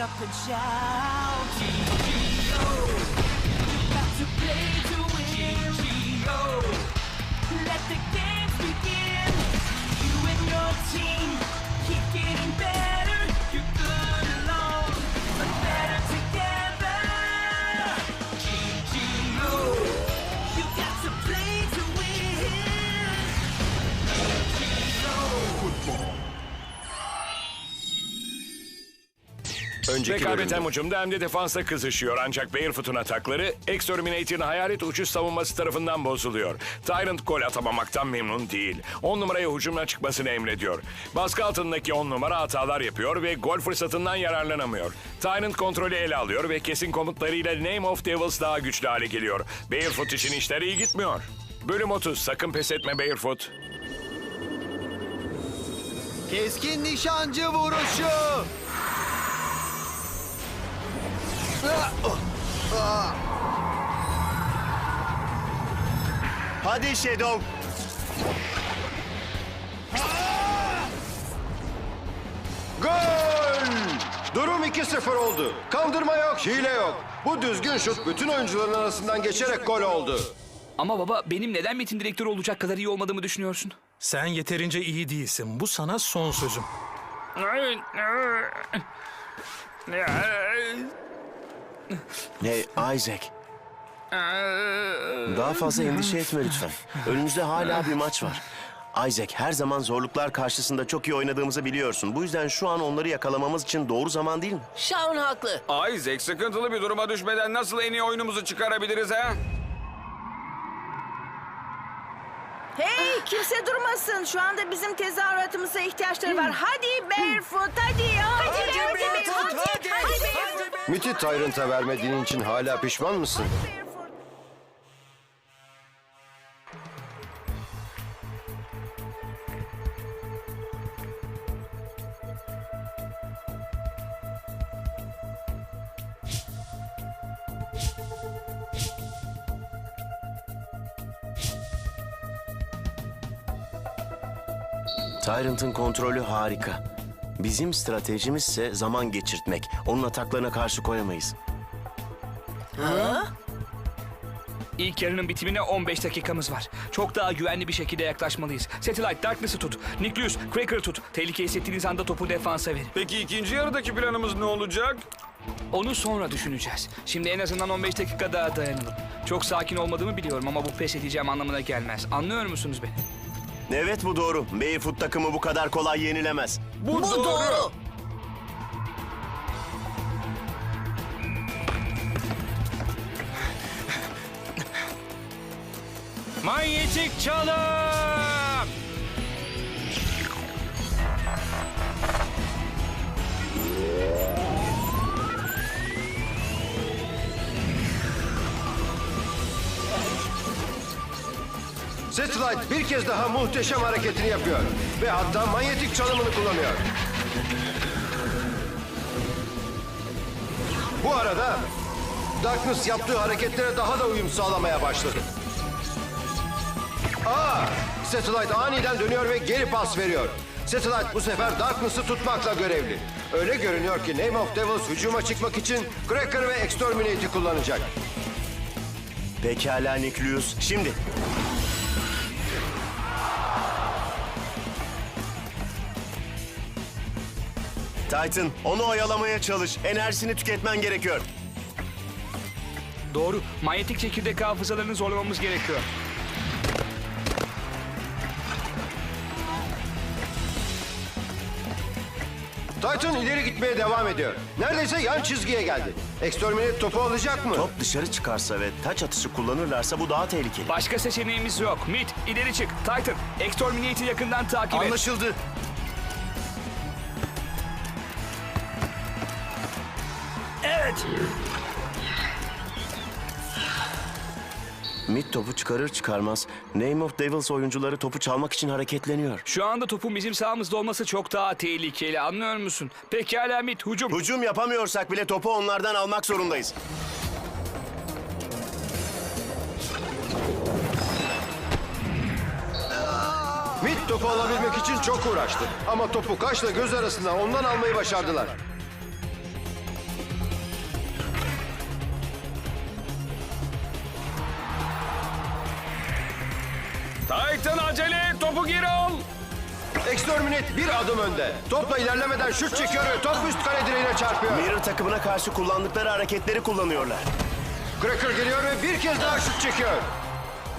up and shout. Önceki Rekabet bölümde. hem hücumda hem de defansta kızışıyor. Ancak Barefoot'un atakları Exterminator'ın hayalet uçuş savunması tarafından bozuluyor. Tyrant gol atamamaktan memnun değil. 10 numaraya hücumuna çıkmasını emrediyor. Baskı altındaki 10 numara hatalar yapıyor ve gol fırsatından yararlanamıyor. Tyrant kontrolü ele alıyor ve kesin komutlarıyla Name of Devils daha güçlü hale geliyor. Barefoot için işler iyi gitmiyor. Bölüm 30. Sakın pes etme Barefoot. Keskin nişancı vuruşu. Hadi Shadow. Gol! Durum 2-0 oldu. Kandırma yok, hile yok. Bu düzgün şut bütün oyuncuların arasından geçerek gol oldu. Ama baba benim neden metin direktörü olacak kadar iyi olmadığımı düşünüyorsun? Sen yeterince iyi değilsin. Bu sana son sözüm. Ne Isaac? Daha fazla endişe etme lütfen. Önümüzde hala bir maç var. Isaac her zaman zorluklar karşısında çok iyi oynadığımızı biliyorsun. Bu yüzden şu an onları yakalamamız için doğru zaman değil mi? Shaun haklı. Isaac sıkıntılı bir duruma düşmeden nasıl en iyi oyunumuzu çıkarabiliriz ha? Hey kimse durmasın. Şu anda bizim tezahüratımıza ihtiyaçları var. Hadi Barefoot hadi. Hadi, hadi, Barefoot. Miti Tyrant'a vermediğin için hala pişman mısın? Tyrant'ın kontrolü harika. Bizim stratejimiz ise zaman geçirtmek. Onun ataklarına karşı koyamayız. İlk yarının bitimine 15 dakikamız var. Çok daha güvenli bir şekilde yaklaşmalıyız. Satellite Darkness'ı tut. Nucleus, Cracker'ı tut. Tehlike hissettiğiniz anda topu defansa verin. Peki ikinci yarıdaki planımız ne olacak? Onu sonra düşüneceğiz. Şimdi en azından 15 dakika daha dayanalım. Çok sakin olmadığımı biliyorum ama bu pes edeceğim anlamına gelmez. Anlıyor musunuz beni? Evet bu doğru. Barefoot takımı bu kadar kolay yenilemez. Bu, doğru. Manyetik çalım! Satellite bir kez daha muhteşem hareketini yapıyor. Ve hatta manyetik çalımını kullanıyor. Bu arada Darkness yaptığı hareketlere daha da uyum sağlamaya başladı. Aa! Satellite aniden dönüyor ve geri pas veriyor. Satellite bu sefer Darkness'ı tutmakla görevli. Öyle görünüyor ki Name of Devils hücuma çıkmak için Cracker ve Exterminate'i kullanacak. Pekala Nucleus. Şimdi. Titan, onu oyalamaya çalış. Enerjisini tüketmen gerekiyor. Doğru. Manyetik çekirdek hafızalarını zorlamamız gerekiyor. Titan ileri gitmeye devam ediyor. Neredeyse yan çizgiye geldi. Exterminate topu alacak mı? Top dışarı çıkarsa ve taç atışı kullanırlarsa bu daha tehlikeli. Başka seçeneğimiz yok. Mid, ileri çık. Titan, Exterminate'i yakından takip et. Anlaşıldı. Mid topu çıkarır çıkarmaz Name of Devils oyuncuları topu çalmak için hareketleniyor. Şu anda topun bizim sahamızda olması çok daha tehlikeli. Anlıyor musun? Pekala Mid, hücum. Hücum yapamıyorsak bile topu onlardan almak zorundayız. Mid topu alabilmek için çok uğraştı. Ama topu kaşla göz arasında ondan almayı başardılar. Titan acele et, topu geri al. Exterminate bir adım önde. Topla ilerlemeden şut çekiyor ve top üst kale direğine çarpıyor. Mirror takımına karşı kullandıkları hareketleri kullanıyorlar. Cracker geliyor ve bir kez daha şut çekiyor.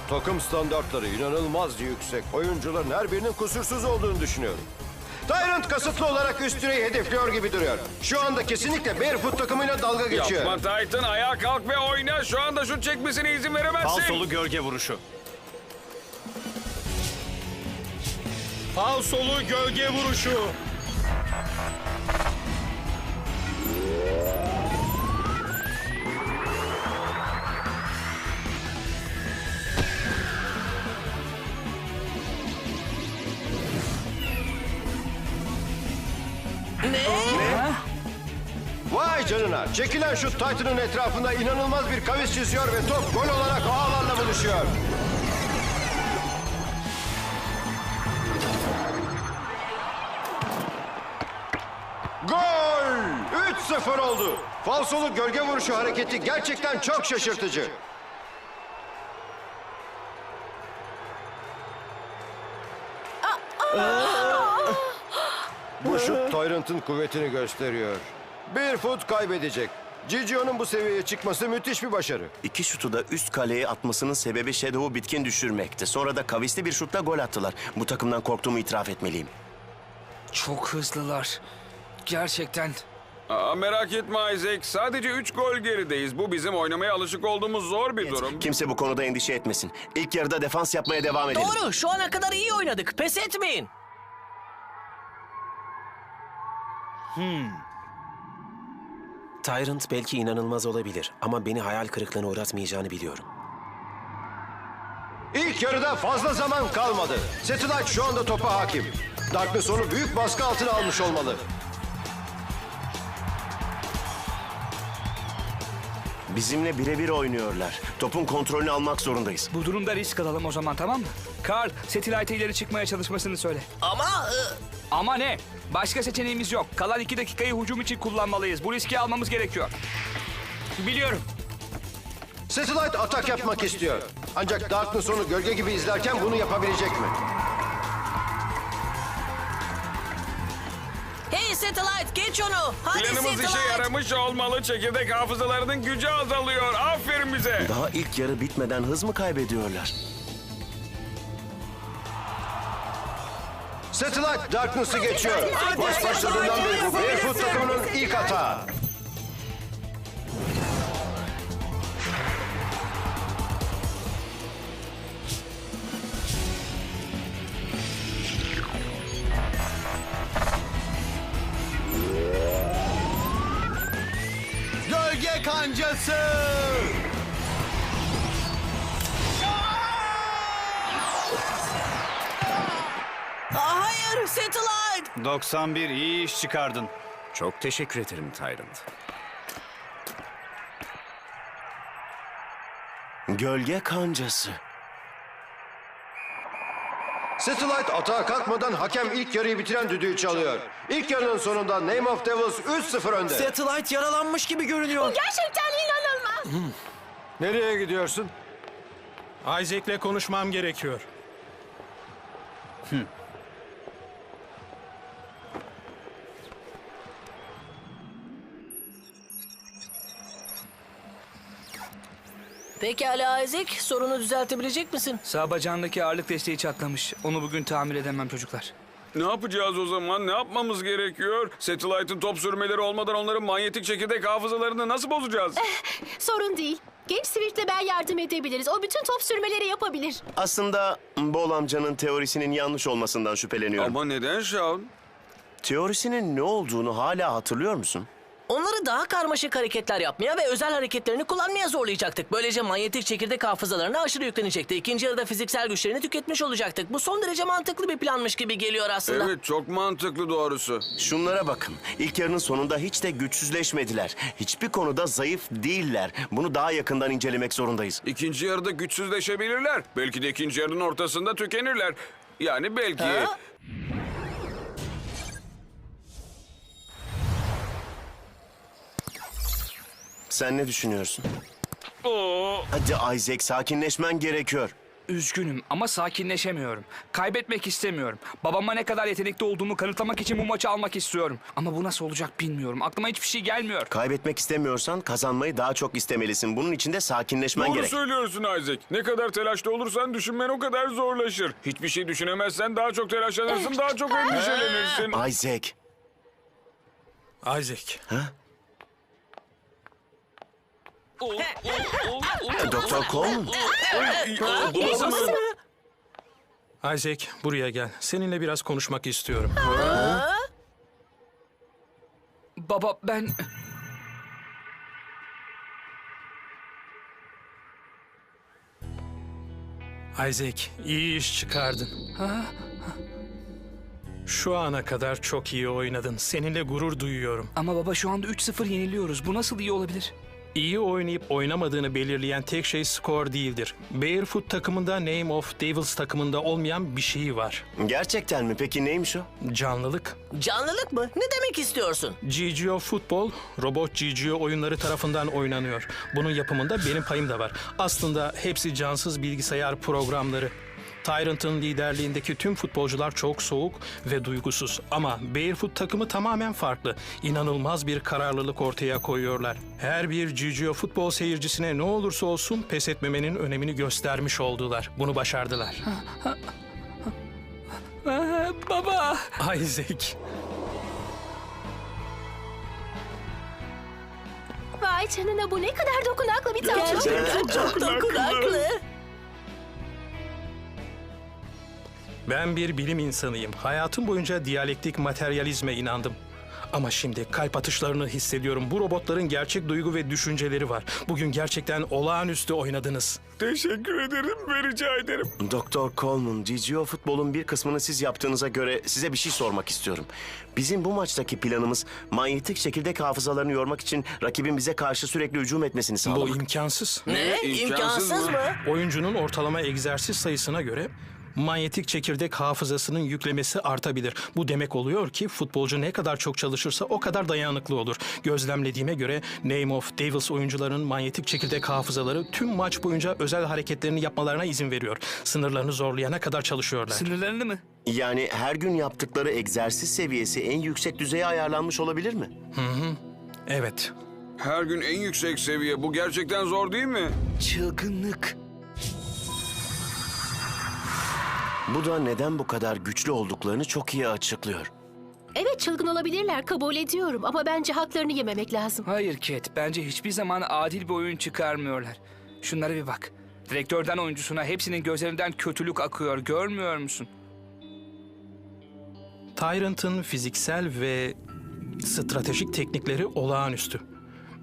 Takım standartları inanılmaz yüksek. Oyuncuların her birinin kusursuz olduğunu düşünüyorum. Tyrant kasıtlı olarak üst direği hedefliyor gibi duruyor. Şu anda kesinlikle Barefoot takımıyla dalga geçiyor. Yapma Titan, ayağa kalk ve oyna. Şu anda şut çekmesine izin veremezsin. gölge vuruşu. Falsolu gölge vuruşu. Vay canına. Çekilen şut Titan'ın etrafında inanılmaz bir kavis çiziyor ve top gol olarak ağlarla buluşuyor. Oldu. Falsolu gölge vuruşu hareketi gerçekten çok şaşırtıcı. Bu şut Tyrant'ın kuvvetini gösteriyor. Bir fut kaybedecek. Gigio'nun bu seviyeye çıkması müthiş bir başarı. İki şutu da üst kaleye atmasının sebebi Shadow'u bitkin düşürmekti. Sonra da kavisli bir şutla gol attılar. Bu takımdan korktuğumu itiraf etmeliyim. Çok hızlılar. Gerçekten. Aa, merak etme Isaac, sadece 3 gol gerideyiz. Bu bizim oynamaya alışık olduğumuz zor bir durum. Kimse bu konuda endişe etmesin. İlk yarıda defans yapmaya devam edelim. Doğru. Şu ana kadar iyi oynadık. Pes etmeyin. Tyrant belki inanılmaz olabilir ama beni hayal kırıklığına uğratmayacağını biliyorum. İlk yarıda fazla zaman kalmadı. Satellite şu anda topa hakim. Darkness onu büyük baskı altına almış olmalı. Bizimle birebir oynuyorlar. Topun kontrolünü almak zorundayız. Bu durumda risk alalım o zaman tamam mı? Carl, Satellite'e ileri çıkmaya çalışmasını söyle. Ama e, Ama ne? Başka seçeneğimiz yok. Kalan iki dakikayı hücum için kullanmalıyız. Bu riski almamız gerekiyor. Biliyorum. Satellite atak yapmak istiyor. Ancak Darkness onu gölge gibi izlerken bunu yapabilecek mi? Hey Satellite geç onu. Hadi Planımız işe Satellite. yaramış olmalı. Çekirdek hafızalarının gücü azalıyor. Aferin bize. Daha ilk yarı bitmeden hız mı kaybediyorlar? Satellite Darkness'ı geçiyor. Maç başladığından beri bu Barefoot takımının ilk hatağı. Aa, hayır Satellite. 91 iyi iş çıkardın. Çok teşekkür ederim Tyrant. Gölge kancası. Satellite atağa kalkmadan hakem ilk yarıyı bitiren düdüğü çalıyor. İlk yarının sonunda Name of Devils 3-0 önde. Satellite yaralanmış gibi görünüyor. Gerçekten inanılmaz. Nereye gidiyorsun? Isaac'le konuşmam gerekiyor. Pekala Isaac sorunu düzeltebilecek misin? Sağ bacağındaki ağırlık desteği çatlamış. Onu bugün tamir edemem çocuklar. Ne yapacağız o zaman? Ne yapmamız gerekiyor? Satellite'ın top sürmeleri olmadan onların manyetik çekirdek hafızalarını nasıl bozacağız? Sorun değil. Genç Swift'le ben yardım edebiliriz. O bütün top sürmeleri yapabilir. Aslında Bol amcanın teorisinin yanlış olmasından şüpheleniyorum. Ama neden Shaun? Teorisinin ne olduğunu hala hatırlıyor musun? Onları daha karmaşık hareketler yapmaya ve özel hareketlerini kullanmaya zorlayacaktık. Böylece manyetik çekirdek hafızalarına aşırı yüklenecekti. İkinci yarıda fiziksel güçlerini tüketmiş olacaktık. Bu son derece mantıklı bir planmış gibi geliyor aslında. Evet çok mantıklı doğrusu. Şunlara bakın. İlk yarının sonunda hiç de güçsüzleşmediler. Hiçbir konuda zayıf değiller. Bunu daha yakından incelemek zorundayız. İkinci yarıda güçsüzleşebilirler. Belki de ikinci yarının ortasında tükenirler. Yani belki. Ha? Sen ne düşünüyorsun? Oo. Hadi Isaac sakinleşmen gerekiyor. Üzgünüm ama sakinleşemiyorum. Kaybetmek istemiyorum. Babama ne kadar yetenekli olduğumu kanıtlamak için bu maçı almak istiyorum. Ama bu nasıl olacak bilmiyorum. Aklıma hiçbir şey gelmiyor. Kaybetmek istemiyorsan kazanmayı daha çok istemelisin. Bunun için de sakinleşmen Doğru gerek. söylüyorsun Isaac. Ne kadar telaşlı olursan düşünmen o kadar zorlaşır. Hiçbir şey düşünemezsen daha çok telaşlanırsın, daha çok endişelenirsin. Isaac. Isaac. Doktor Coleman. Babası mı? Isaac buraya gel. Seninle biraz konuşmak istiyorum. Baba ben... Isaac iyi iş çıkardın. Şu ana kadar çok iyi oynadın. Seninle gurur duyuyorum. Ama baba şu anda 3-0 yeniliyoruz. Bu nasıl iyi olabilir? İyi oynayıp oynamadığını belirleyen tek şey skor değildir. Barefoot takımında Name of Devils takımında olmayan bir şey var. Gerçekten mi? Peki neymiş o? Canlılık. Canlılık mı? Ne demek istiyorsun? GGO Futbol, robot GGO oyunları tarafından oynanıyor. Bunun yapımında benim payım da var. Aslında hepsi cansız bilgisayar programları. Tyrant'ın liderliğindeki tüm futbolcular çok soğuk ve duygusuz. Ama Barefoot takımı tamamen farklı. İnanılmaz bir kararlılık ortaya koyuyorlar. Her bir GGO futbol seyircisine ne olursa olsun pes etmemenin önemini göstermiş oldular. Bunu başardılar. Aa, baba! Isaac. Vay canına bu ne kadar dokunaklı bir tablo. Gerçekten çok dokunaklı. Ben bir bilim insanıyım. Hayatım boyunca diyalektik materyalizme inandım. Ama şimdi kalp atışlarını hissediyorum. Bu robotların gerçek duygu ve düşünceleri var. Bugün gerçekten olağanüstü oynadınız. Teşekkür ederim ve rica ederim. Doktor Coleman, GGO futbolun bir kısmını siz yaptığınıza göre size bir şey sormak istiyorum. Bizim bu maçtaki planımız manyetik çekirdek hafızalarını yormak için rakibin bize karşı sürekli hücum etmesini Bu sağlamak. imkansız. Ne? İmkansız mı? Oyuncunun ortalama egzersiz sayısına göre manyetik çekirdek hafızasının yüklemesi artabilir. Bu demek oluyor ki futbolcu ne kadar çok çalışırsa o kadar dayanıklı olur. Gözlemlediğime göre Name of Devils oyuncuların manyetik çekirdek hafızaları tüm maç boyunca özel hareketlerini yapmalarına izin veriyor. Sınırlarını zorlayana kadar çalışıyorlar. Sınırlarını mı? Yani her gün yaptıkları egzersiz seviyesi en yüksek düzeye ayarlanmış olabilir mi? Evet. Her gün en yüksek seviye. Bu gerçekten zor değil mi? Çılgınlık. Bu da neden bu kadar güçlü olduklarını çok iyi açıklıyor. Evet çılgın olabilirler kabul ediyorum ama bence haklarını yememek lazım. Hayır Cat, bence hiçbir zaman adil bir oyun çıkarmıyorlar. Şunlara bir bak. Direktörden oyuncusuna hepsinin gözlerinden kötülük akıyor, görmüyor musun? Tyrant'ın fiziksel ve stratejik teknikleri olağanüstü.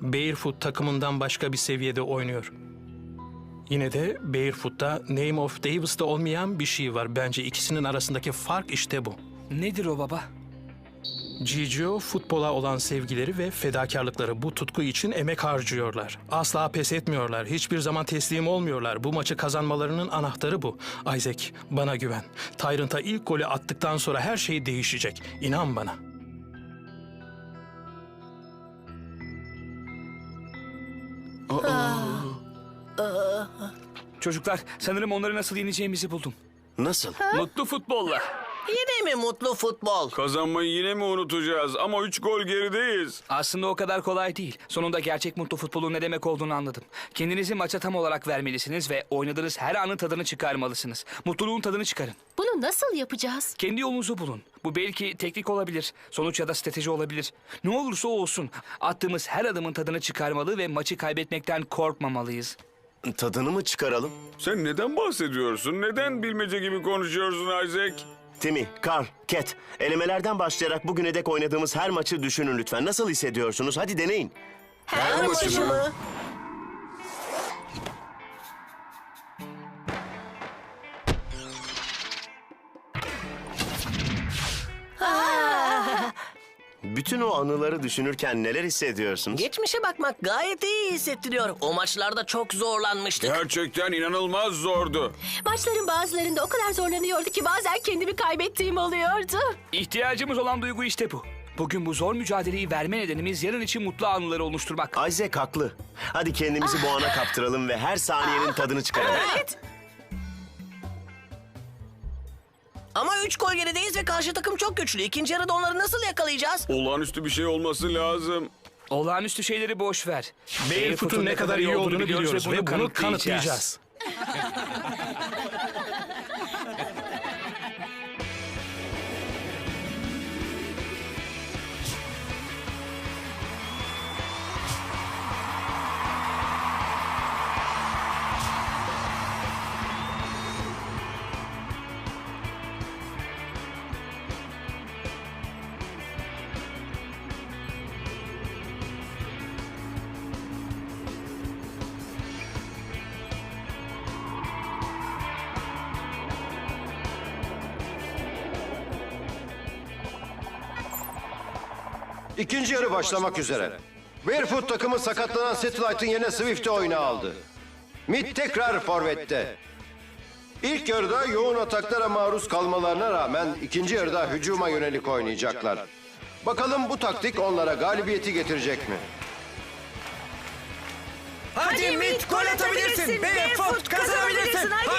Barefoot takımından başka bir seviyede oynuyor. Yine de Barefoot'ta Name of Davis'te olmayan bir şey var. Bence ikisinin arasındaki fark işte bu. Nedir o baba? GGO futbola olan sevgileri ve fedakarlıkları bu tutku için emek harcıyorlar. Asla pes etmiyorlar. Hiçbir zaman teslim olmuyorlar. Bu maçı kazanmalarının anahtarı bu. Isaac bana güven. Tyrant'a ilk golü attıktan sonra her şey değişecek. İnan bana. Çocuklar, sanırım onları nasıl yeneceğimizi buldum. Nasıl? Mutlu futbolla. Yine mi mutlu futbol? Kazanmayı yine mi unutacağız? Ama 3 gol gerideyiz. Aslında o kadar kolay değil. Sonunda gerçek mutlu futbolun ne demek olduğunu anladım. Kendinizi maça tam olarak vermelisiniz ve oynadığınız her anın tadını çıkarmalısınız. Mutluluğun tadını çıkarın. Bunu nasıl yapacağız? Kendi yolunuzu bulun. Bu belki teknik olabilir, sonuç ya da strateji olabilir. Ne olursa olsun attığımız her adımın tadını çıkarmalı ve maçı kaybetmekten korkmamalıyız. Tadını mı çıkaralım? Sen neden bahsediyorsun? Neden bilmece gibi konuşuyorsun Isaac? Timmy, Carl, Cat, elemelerden başlayarak bugüne dek oynadığımız her maçı düşünün lütfen. Nasıl hissediyorsunuz? Hadi deneyin. Her maçı maçı mı? Bütün o anıları düşünürken neler hissediyorsunuz? Geçmişe bakmak gayet iyi hissettiriyor. O maçlarda çok zorlanmıştık. Gerçekten inanılmaz zordu. Maçların bazılarında o kadar zorlanıyordu ki bazen kendimi kaybettiğim oluyordu. İhtiyacımız olan duygu işte bu. Bugün bu zor mücadeleyi verme nedenimiz yarın için mutlu anıları oluşturmak. Isaac haklı. Hadi kendimizi bu ana kaptıralım ve her saniyenin tadını çıkaralım. Evet. Ama üç gol gerideyiz ve karşı takım çok güçlü. İkinci yarıda onları nasıl yakalayacağız? Olağanüstü bir şey olması lazım. Olağanüstü şeyleri boş ver. Barefoot'un ne kadar iyi olduğunu biliyoruz ve bunu kanıtlayacağız. İkinci yarı başlamak üzere. Barefoot takımı sakatlanan Satellite'ın yerine Swift'i oyuna aldı. Mid tekrar forvette. İlk yarıda yoğun ataklara maruz kalmalarına rağmen ikinci yarıda hücuma yönelik oynayacaklar. Bakalım bu taktik onlara galibiyeti getirecek mi? Hadi Mit gol atabilirsin. Barefoot kazanabilirsin. Hadi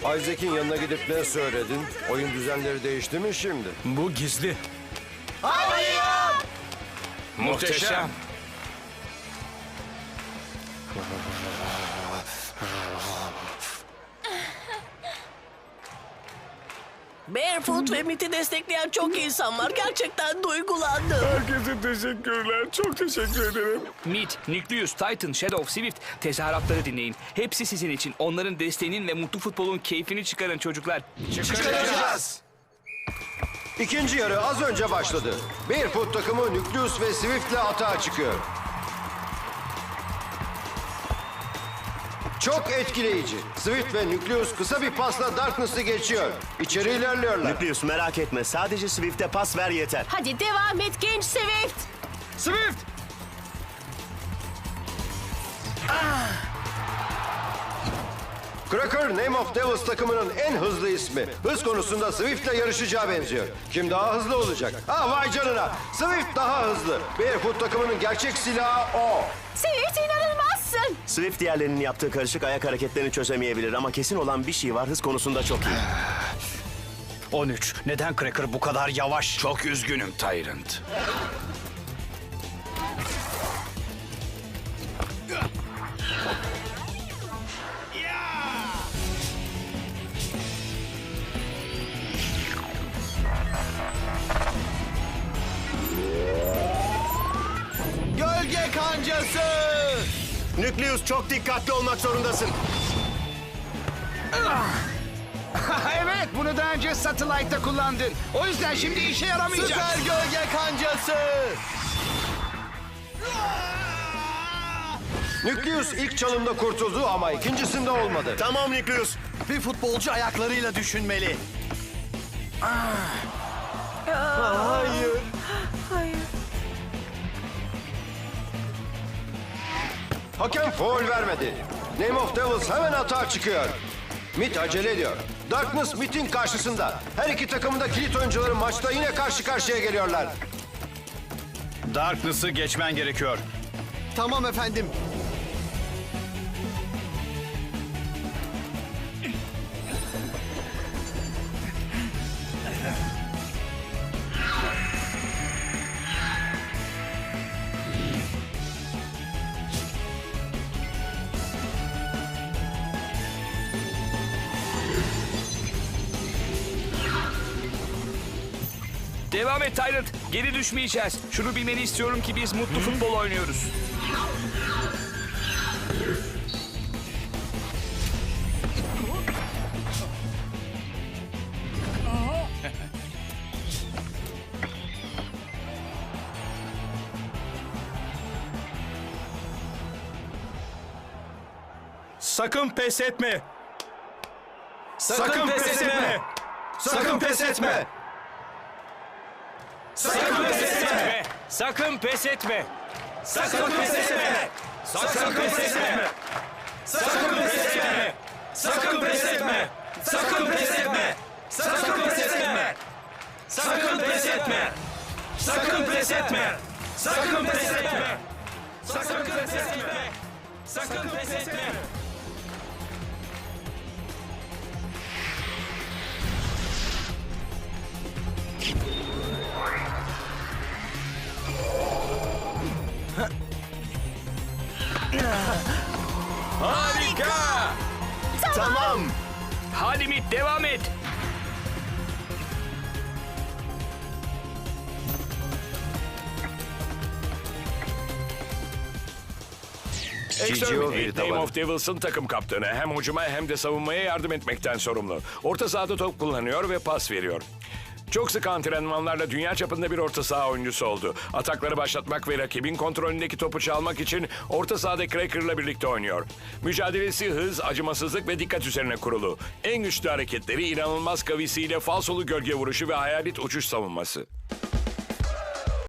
Isaac'in yanına gidip ne söyledin? Oyun düzenleri değişti mi şimdi? Bu gizli. Muhteşem. Barefoot ve Mit'i destekleyen çok insan var. Gerçekten duygulandım. Herkese teşekkürler. Çok teşekkür ederim. Meet, Nucleus, Titan, Shadow, Swift tezahüratları dinleyin. Hepsi sizin için. Onların desteğinin ve mutlu futbolun keyfini çıkarın çocuklar. Çıkaracağız. İkinci yarı az önce başladı. Barefoot takımı Nucleus ve Swift'le atağa çıkıyor. Çok etkileyici. Swift ve Nucleus kısa bir pasla Darkness'ı geçiyor. İçeri ilerliyorlar. Nucleus merak etme. Sadece Swift'e pas ver yeter. Hadi devam et genç Swift. Swift! Cracker, Name of Devils takımının en hızlı ismi. Hız konusunda Swift'le yarışacağı benziyor. Kim daha hızlı olacak? Ha vay canına. Swift daha hızlı. Barefoot takımının gerçek silahı o. Swift inanılmazsın. Swift diğerlerinin yaptığı karışık ayak hareketlerini çözemeyebilir ama kesin olan bir şey var. Hız konusunda çok iyi. 13. Neden Cracker bu kadar yavaş? Çok üzgünüm Tyrant. Gölge kancası. Nucleus çok dikkatli olmak zorundasın. evet bunu daha önce Satellite'da kullandın. O yüzden şimdi işe yaramayacak. Süper gölge kancası. Nucleus ilk çalımda kurtuldu ama ikincisinde olmadı. Tamam Nucleus. Bir futbolcu ayaklarıyla düşünmeli. Hakem foul vermedi. Name of Devils hemen atağa çıkıyor. Mit acele ediyor. Darkness Mit'in karşısında. Her iki takımın da kilit oyuncuları maçta yine karşı karşıya geliyorlar. Darkness'ı geçmen gerekiyor. Tamam efendim. Devam et Tyrant. Geri düşmeyeceğiz. Şunu bilmeni istiyorum ki biz mutlu futbol oynuyoruz. Sakın pes etme. Sakın pes etme. Sakın pes etme. Sakın pes etme. Sakın pes etme. Sakın pes etme. Sakın pes etme. Sakın pes etme. Sakın pes etme. Sakın pes etme. Sakın pes etme. Sakın pes etme. Sakın pes etme. Sakın pes etme. Sakın pes etme. Sakın pes etme. Harika! Tamam. Hadi Mit devam et. Exterminate, bir Name tabanı. of Devils'ın takım kaptanı. Hem hücuma hem de savunmaya yardım etmekten sorumlu. Orta sahada top kullanıyor ve pas veriyor. Çok sık antrenmanlarla dünya çapında bir orta saha oyuncusu oldu. Atakları başlatmak ve rakibin kontrolündeki topu çalmak için orta sahada Cracker'la birlikte oynuyor. Mücadelesi hız, acımasızlık ve dikkat üzerine kurulu. En güçlü hareketleri inanılmaz kavisiyle falsolu gölge vuruşu ve hayalet uçuş savunması.